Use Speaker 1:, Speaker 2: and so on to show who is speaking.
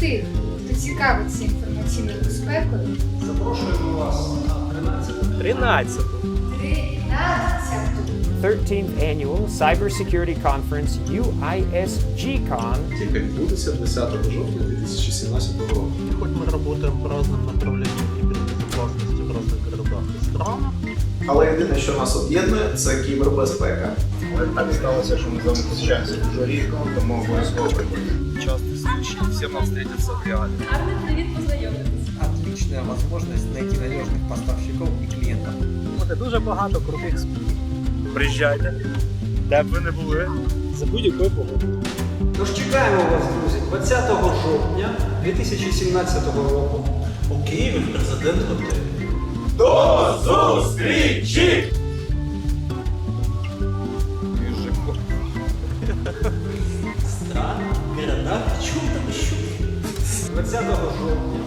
Speaker 1: тих, хто цікавиться інформаційною безпекою,
Speaker 2: Запрошуємо вас на 13
Speaker 3: 13.
Speaker 1: 13
Speaker 4: 13th annual Cybersecurity Conference UISGCon
Speaker 5: яка відбудеться 10 жовтня 2017 року.
Speaker 6: Хоть мы работаем по разным направлениям кибербезопасности в разных городах и странах,
Speaker 7: але єдине, що нас об'єднує, це кібербезпека.
Speaker 8: Але так сталося, що ми з вами зустрічаємося дуже рідко, тому обов'язково приходьте.
Speaker 3: Часто случай, всем нам встретиться в реале.
Speaker 9: Гарний привіт, познайомитись.
Speaker 10: отличная возможность найти надежных поставщиков и клиентов.
Speaker 3: Буде дуже багато крутих спіків. Приїжджайте, де б ви не були, за будь-якої погоди.
Speaker 2: Тож чекаємо вас, друзі, 20 жовтня 2017 року у Києві в президент готелі.
Speaker 5: До зустрічі!
Speaker 2: Стран, города, в чому там ще? 20 жовтня